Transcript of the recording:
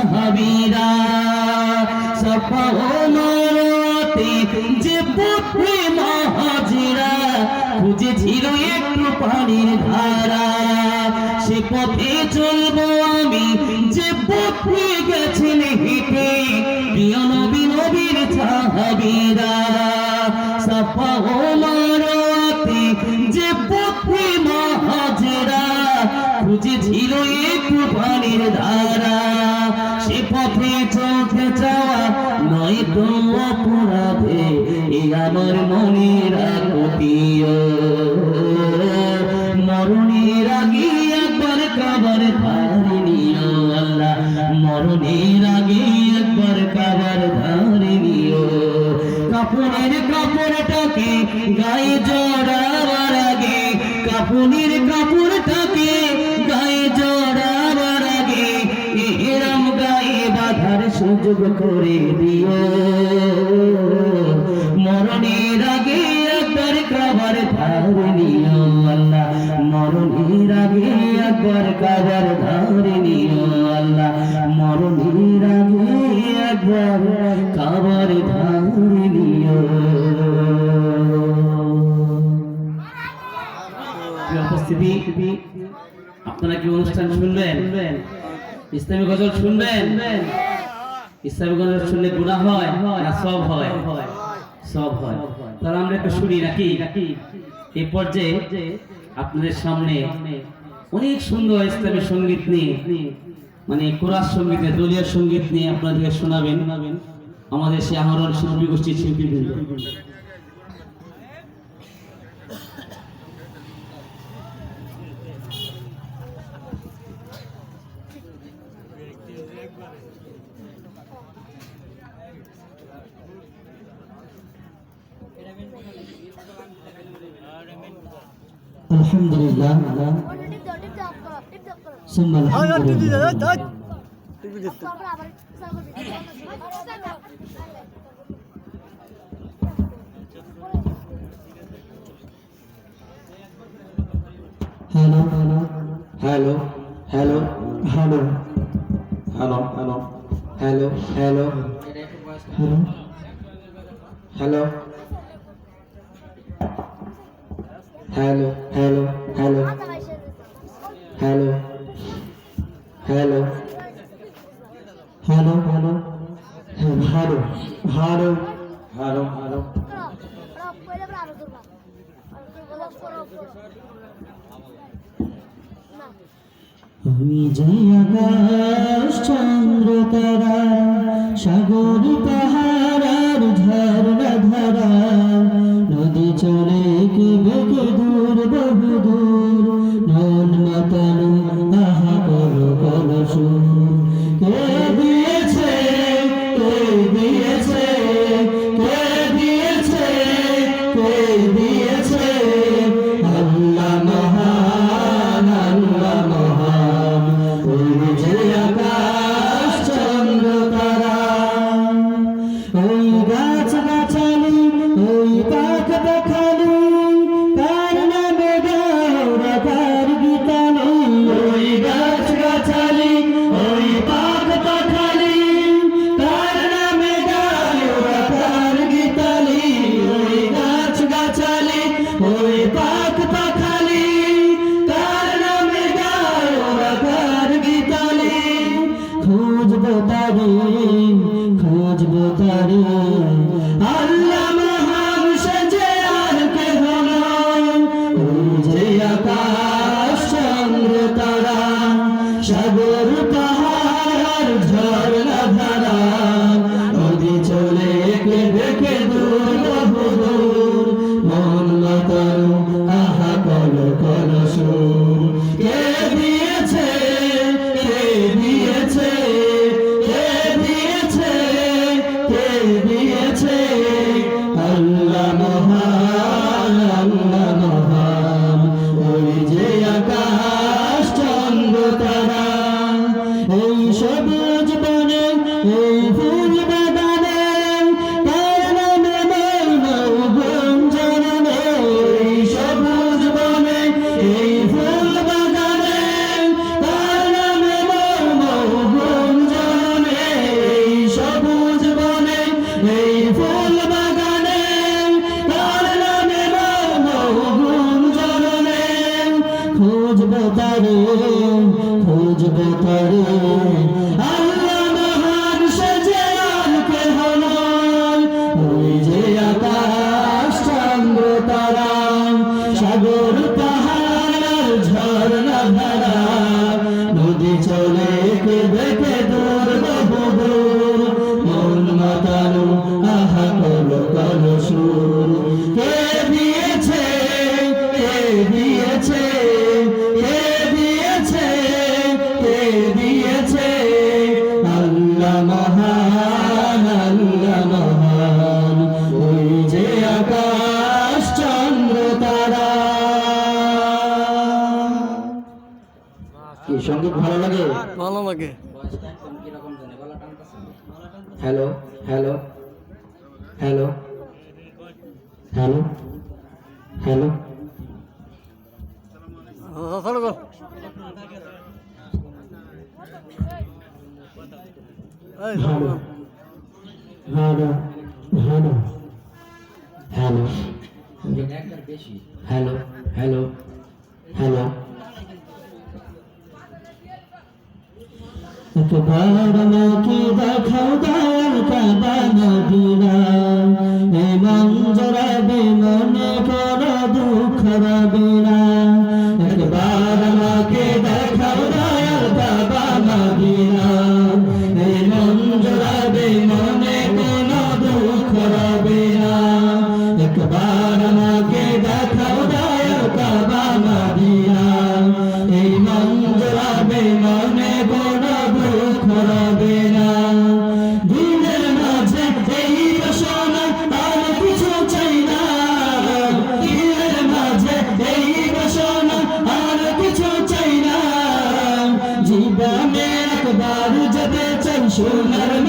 সাহাবীরা সাফা ও যে মহাজিরা একটু পানির ধারা। সে পথে আমি, যে পথে গেছেন হেঁটে, প্রিয় নবী নবীর সাহাবীরা। সাফা ও যে পথে মহাজিরা, খুঁজেছিল একটু পানির ধারা। পথে চলতে চাওয়া নয় তো অপরাধে এ আমার মনের মরণের আগে একবার কাবার ধারে নিও আল্লাহ মরণের আগে একবার কাবার ধারে নিও কাপড়ের কাপড়টাকে গায়ে জড়াবার আগে কাপড়ের সুযোগ করে দিও। মরণের আগে একবার কাবার ধারে নিও আল্লাহ। মরণের আগে একবার কাবার ধারে নিও আল্লাহ। মরণের আগে একবার কাবার ধারে নিও। আপনারা কি অনুষ্ঠান শুনবেন? ইসলামী গজল শুনবেন? ইসলামী শুনলে গুণা হয় না সব হয়? সব হয়। তাহলে আমরা একটু শুনি নাকি? এই পর্যায়ে আপনাদের সামনে অনেক সুন্দর ইসলামী সংগীত নিয়ে মানে কোরআন সংগীত দলীয় সংগীত নিয়ে আপনাদেরকে শোনাবেন আমাদের সে আহরণ শিল্পী গোষ্ঠীর শিল্পীবৃন্দ আলহামদুলিল্লাহ ثم الحمد لله hello hello hello hello hello hello hello hello hello hello hello hello hello hello hello hello hello ভালো ভালো ভালো ভালো আমি যাই আকাশ, চন্দ্র, তারা, সাগর, পাহাড়। তারে খুঁজব তারে। কি সংগীত ভালো লাগে? ভালো লাগে। Hello hello hello hello hello. Hello hello hello hello hello hello hello. একবার নাকি দেখাও দয়াল কাবা মদিনা এ মন জরাবে মনে করা দুঃখ রবিনা শুরু